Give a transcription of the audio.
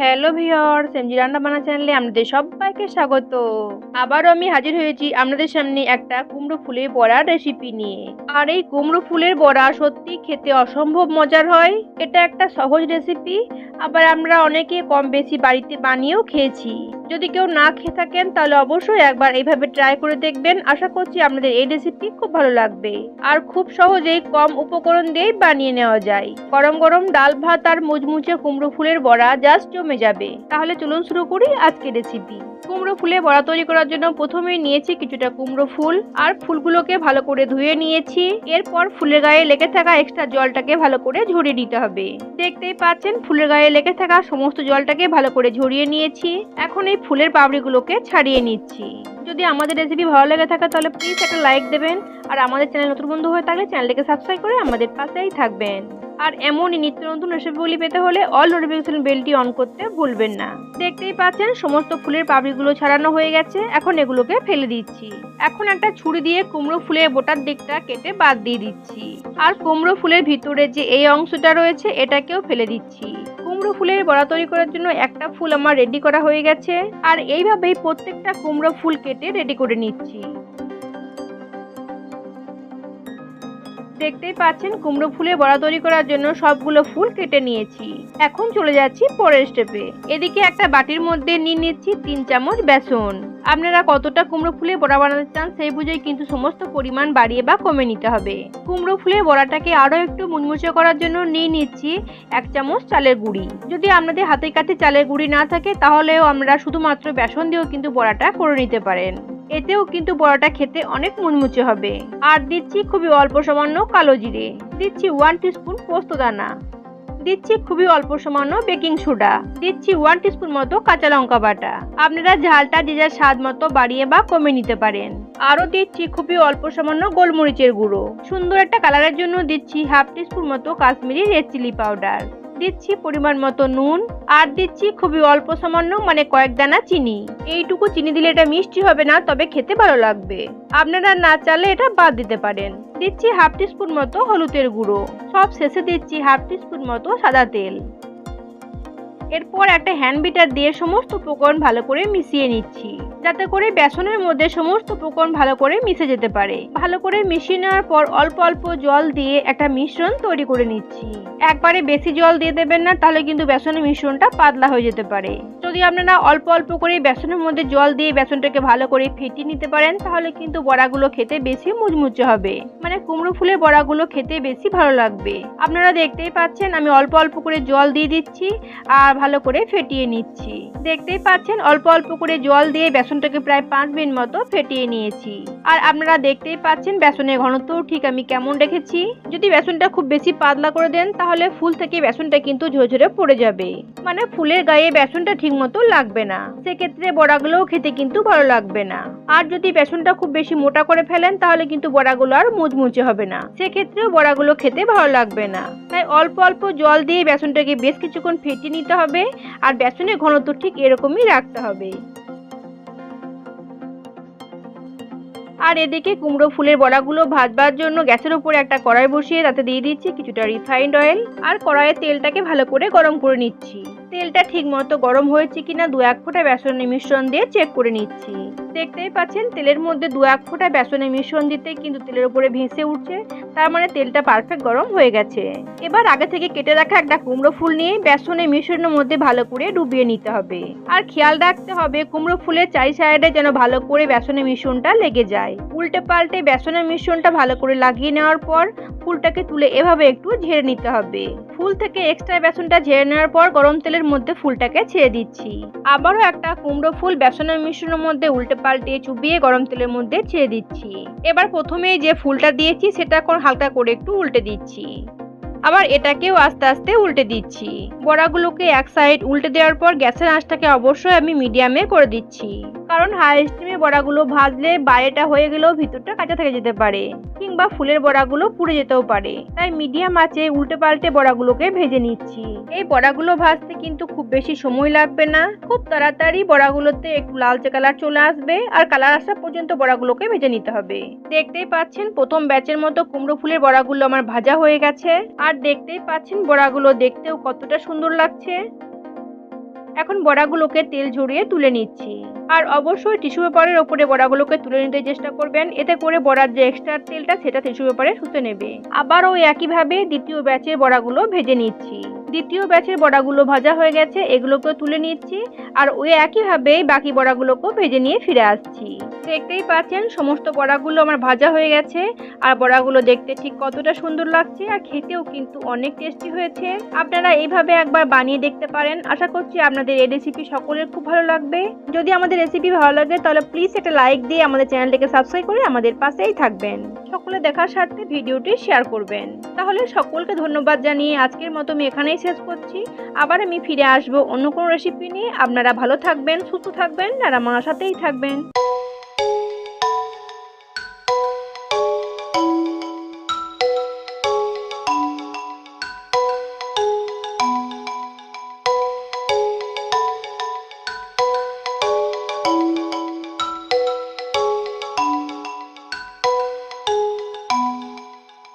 Hello viewer সেমজি রান্না বান্না চ্যানেলে আপনাদের সবাইকে স্বাগত। আবারও আমি হাজির হয়েছি আপনাদের সামনে একটা কুমড়ো ফুলের বড়া রেসিপি নিয়ে। আর এই কুমড়ো ফুলের বড়া সত্যি খেতে অসম্ভব মজার হয়। এটা একটা সহজ রেসিপি আবার আমরা অনেকে কম বেশি বাড়িতে বানিয়েও খেয়েছি। যদি কেউ না খেয়ে থাকেন, তাহলে অবশ্যই একবার এইভাবে ট্রাই করে দেখবেন। আশা করছি আপনাদের এই রেসিপি খুব ভালো লাগবে। আর খুব সহজেই কম উপকরণ দিয়েই বানিয়ে নেওয়া যায়। গরম গরম ডাল ভাত আর মুচমুচে কুমড়ো ফুলের বড়া জাস্ট জমে যাবে। তাহলে চলুন শুরু করি আজকের রেসিপি কুমড়ো ফুলের বড়া তৈরি করার জন্য প্রথমেই নিয়েছি কিছুটা কুমড়ো ফুল আর ফুলগুলোকে ভালো করে ধুয়ে নিয়েছি। এরপর ফুলের গায়ে লেগে থাকা এক্সট্রা জলটাকে ভালো করে ঝরিয়ে নিতে হবে। দেখতেই পাচ্ছেন, ফুলের গায়ে লেগে থাকা সমস্ত জলটাকে ভালো করে ঝরিয়ে নিয়েছি। এখন এই ফুলের পাপড়িগুলোকে ছাড়িয়ে নিচ্ছি। যদি আমাদের রেসিপি ভালো লেগে থাকে তাহলে প্লিজ একটা লাইক দেবেন। আর আমাদের চ্যানেল নতুন বন্ধু হয়ে থাকলে চ্যানেলটিকে সাবস্ক্রাইব করে আমাদের পাশেই থাকবেন। আর এমনই নিত্য নতুন রেসিপিগুলি পেতে হলে অল নোটিফিকেশন বেলটি অন করতে ভুলবেন না। দেখতেই পাচ্ছেন, সমস্ত ফুলের পাপড়িগুলো ছাড়ানো হয়ে গেছে। এখন এগুলোকে ফেলে দিচ্ছি। এখন একটা ছুরি দিয়ে কুমড়ো ফুলের বোটার দিকটা কেটে বাদ দিয়ে দিচ্ছি। আর কুমড়ো ফুলের ভিতরে যে এই অংশটা রয়েছে, এটাকেও ফেলে দিচ্ছি। কুমড়ো ফুলের বড়া তৈরি করার জন্য একটা ফুল আমার রেডি করা হয়ে গেছে। আর এইভাবেই প্রত্যেকটা কুমড়ো ফুল কেটে রেডি করে নিচ্ছি। দেখতেই পাচ্ছেন কুমড়ো ফুলের বড়া তৈরি করার জন্য সবগুলো ফুল কেটে নিয়েছি। এখন চলে যাচ্ছি পরের স্টেপে এদিকে একটা বাটির মধ্যে নিয়ে নিচ্ছি তিন চামচ বেসন। আপনারা কতটা কুমড়ো ফুলের বড়া বানাতে চান সেই বুঝেই কিন্তু সমস্ত পরিমাণ বাড়িয়ে বা কমে নিতে হবে। কুমড়ো ফুলের বড়াটাকে আরও একটু মুচমুচে করার জন্য নিয়ে নিচ্ছি এক চামচ চালের গুঁড়ি। যদি আপনাদের হাতে কাছে চালের গুঁড়ি না থাকে, তাহলেও আমরা শুধুমাত্র বেসন দিয়েও কিন্তু বড়াটা করে নিতে পারেন। এতেও কিন্তু বড়াটা খেতে অনেক মুচমুচে হবে। আর দিচ্ছি খুবই অল্প সামান্য কালো জিরে। দিচ্ছি ওয়ান টিস্পুন পোস্ত দানা। দিচ্ছি খুবই অল্প সামান্য বেকিং সোডা দিচ্ছি ওয়ান টিস্পুন মতো কাঁচা লঙ্কা বাটা। আপনারা ঝালটা যে যার স্বাদ মতো বাড়িয়ে বা কমে নিতে পারেন। আরও দিচ্ছি খুবই অল্প সামান্য গোলমরিচের গুঁড়ো। সুন্দর একটা কালারের জন্য দিচ্ছি হাফ টিস্পুন মতো কাশ্মীরি রেড চিলি পাউডার দিচ্ছি পরিমাণ মতো নুন, আর দিচ্ছি খুবই অল্প সামান্য মানে কয়েক দানা চিনি। এইটুকু চিনি দিলে এটা মিষ্টি হবে না, তবে খেতে ভালো লাগবে। আপনারা না চালে এটা বাদ দিতে পারেন। দিচ্ছি হাফ টিস্পুন মতো হলুদের গুঁড়ো। সব শেষে দিচ্ছি হাফ টিস্পুন মতো সাদা তেল। এরপর একটা হ্যান্ড বিটার দিয়ে সমস্ত উপকরণ ভালো করে মিশিয়ে নিচ্ছি। যাতে করে বেসনের মধ্যে সমস্ত উপকরণ ভালো করে মিশে যেতে পারে। ভালো করে মিশিয়ে নেওয়ার পর অল্প অল্প জল দিয়ে একটা মিশ্রণ তৈরি করে নিচ্ছি। একবারে বেশি জল দিয়ে দেবেন না, তাহলে কিন্তু বেসনের মিশ্রণটা পাতলা হয়ে যেতে পারে। যদি আপনারা অল্প অল্প করে বেসনের মধ্যে জল দিয়ে বেসনটাকে ভালো করে ফেটিয়ে নিতে পারেন, তাহলে কিন্তু বড়াগুলো খেতে বেশি মুচমুচে হবে। মানে কুমড়ো ফুলের বড়াগুলো খেতে বেশি ভালো লাগবে। আপনারা দেখতেই পাচ্ছেন, আমি অল্প অল্প করে জল দিয়ে দিচ্ছি। আর ভালো করে ফেটিয়ে নিচ্ছি। দেখতেই পাচ্ছেন, অল্প অল্প করে জল দিয়ে বেসনটাকে প্রায় পাঁচ মিনিট মতো ফেটিয়ে নিয়েছি। আর আপনারা দেখতেই পাচ্ছেন, বেসনের ঘনত্ব ঠিক আমি কেমন রেখেছি। যদি বেসনটা খুব বেশি পাতলা করে দেন, তাহলে ফুল থেকে বেসনটা কিন্তু ঝরঝরে পড়ে যাবে। মানে ফুলের গায়ে বেসনটা ঠিক মতো লাগবে না। সেক্ষেত্রে বড়াগুলোও খেতে কিন্তু ভালো লাগবে না। আর যদি বেসনটা খুব বেশি মোটা করে ফেলেন, তাহলে কিন্তু বড়াগুলো আর মুচমুচে হবে না। সেক্ষেত্রেও বড়াগুলো খেতে ভালো লাগবে না। তাই অল্প অল্প জল দিয়ে বেসনটাকে বেশ কিছুক্ষণ ফেটিয়ে নিতে হবে। আর বেসনের ঘনত্ব ঠিক এরকমই রাখতে হবে। আর এদিকে কুমড়ো ফুলের বড়াগুলো ভাজবার জন্য গ্যাসের উপরে একটা কড়াই বসিয়ে তাতে দিয়ে দিচ্ছি কিছুটা রিফাইন্ড অয়েল আর কড়াইয়ের তেলটাকে ভালো করে গরম করে নিচ্ছি। তেলটা ঠিক মতো গরম হয়েছে কিনা দু এক ফোঁটা বেসনের মিশ্রণ দিয়ে চেক করে নিচ্ছি। দেখতেই পাচ্ছেন, তেলের মধ্যে দু এক ফোঁটা বেসনের মিশ্রণ দিতে কিন্তু তেলের উপরে ভেসে উঠছে, তার মানে তেলটা পারফেক্ট গরম হয়ে গেছে। এবার আগে থেকে কেটে রাখা একটা কুমড়ো ফুল নিয়ে বেসনের মিশ্রণের মধ্যে ভালো করে ডুবিয়ে নিতে হবে। আর খেয়াল রাখতে হবে, কুমড়ো ফুলের চারি সাইডে যেন ভালো করে বেসনের মিশ্রণটা লেগে যায়। উল্টে পাল্টে বেসনের মিশ্রণটা ভালো করে লাগিয়ে নেওয়ার পর ফুলটাকে তুলে এভাবে একটু ঝেড়ে নিতে হবে। ফুল থেকে এক্সট্রা বেসনটা ঝেড়ে নেওয়ার পর গরম তেলের মধ্যে ফুলটাকে ছেড়ে দিচ্ছি। আবারও একটা কুমড়ো ফুল বেসনের মিশ্রণের মধ্যে উল্টে পাল্টে চুবিয়ে গরম তেলের মধ্যে ছেড়ে দিচ্ছি। এবার প্রথমে যে ফুলটা দিয়েছি সেটা এখন হালকা করে একটু উল্টে দিচ্ছি। আবার এটাকেও আস্তে আস্তে উল্টে দিচ্ছি। বড়াগুলোকে এক সাইড উল্টে দেওয়ার পর গ্যাসের আঁচটাকে অবশ্যই আমি মিডিয়ামে করে দিচ্ছি। কারণ হাই স্টিমে বড়াগুলো ভাজলে বাইরেটা হয়ে গেলেও ভিতরটা কাঁচা থেকে যেতে পারে। কিংবা ফুলের বড়াগুলো পুড়ে যেতেও পারে। তাই মিডিয়াম আঁচে উল্টে পাল্টে বড়াগুলোকে ভেজে নিচ্ছি। এই বড়াগুলো ভাজতে কিন্তু খুব বেশি সময় লাগবে না। খুব তাড়াতাড়ি বড়াগুলোতে একটু লালচে কালার চলে আসবে আর কালার আসা পর্যন্ত বড়াগুলোকে ভেজে নিতে হবে। দেখতেই পাচ্ছেন প্রথম ব্যাচের মতো কুমড়ো ফুলের বড়াগুলো আমার ভাজা হয়ে গেছে। আর দেখতেই পাচ্ছেন বড়াগুলো দেখতেও কতটা সুন্দর লাগছে। এখন বড়াগুলোকে তেল ঝরিয়ে তুলে নিচ্ছি। আর অবশ্যই টিস্যু পেপারের ওপরে বড়াগুলোকে তুলে নিতে চেষ্টা করবেন। এতে করে বড়ার যে এক্সট্রা তেলটা, সেটা টিস্যু পেপারে শুতে নেবে। আবার ওই একইভাবে দ্বিতীয় ব্যাচের বড়াগুলো ভেজে নিচ্ছি। দ্বিতীয় ব্যাচের বড়াগুলো ভাজা হয়ে গেছে, এগুলোকেও তুলে নিচ্ছি। আর ওই একইভাবেই বাকি বড়াগুলোকেও ভেজে নিয়ে ফিরে আসছি। দেখতেই পাচ্ছেন, সমস্ত বড়াগুলো আমার ভাজা হয়ে গেছে। আর বড়াগুলো দেখতে ঠিক কতটা সুন্দর লাগছে, আর খেতেও কিন্তু অনেক টেস্টি হয়েছে। আপনারা এইভাবে একবার বানিয়ে দেখতে পারেন। আশা করছি আপনাদের এই রেসিপি সকলের খুব ভালো লাগবে। যদি আমাদের রেসিপি ভালো লাগে তাহলে প্লিজ একটা লাইক দিয়ে আমাদের চ্যানেলটিকে সাবস্ক্রাইব করে আমাদের পাশেই থাকবেন। সকলে দেখার স্বার্থে ভিডিওটি শেয়ার করবেন। তাহলে সকলকে ধন্যবাদ জানিয়ে আজকের মতো আমি এখানেই শেষ করছি। আবার আমি ফিরে আসব অন্য কোনো রেসিপি নিয়ে। আপনারা ভালো থাকবেন, সুস্থ থাকবেন আর আমার সাথেই থাকবেন।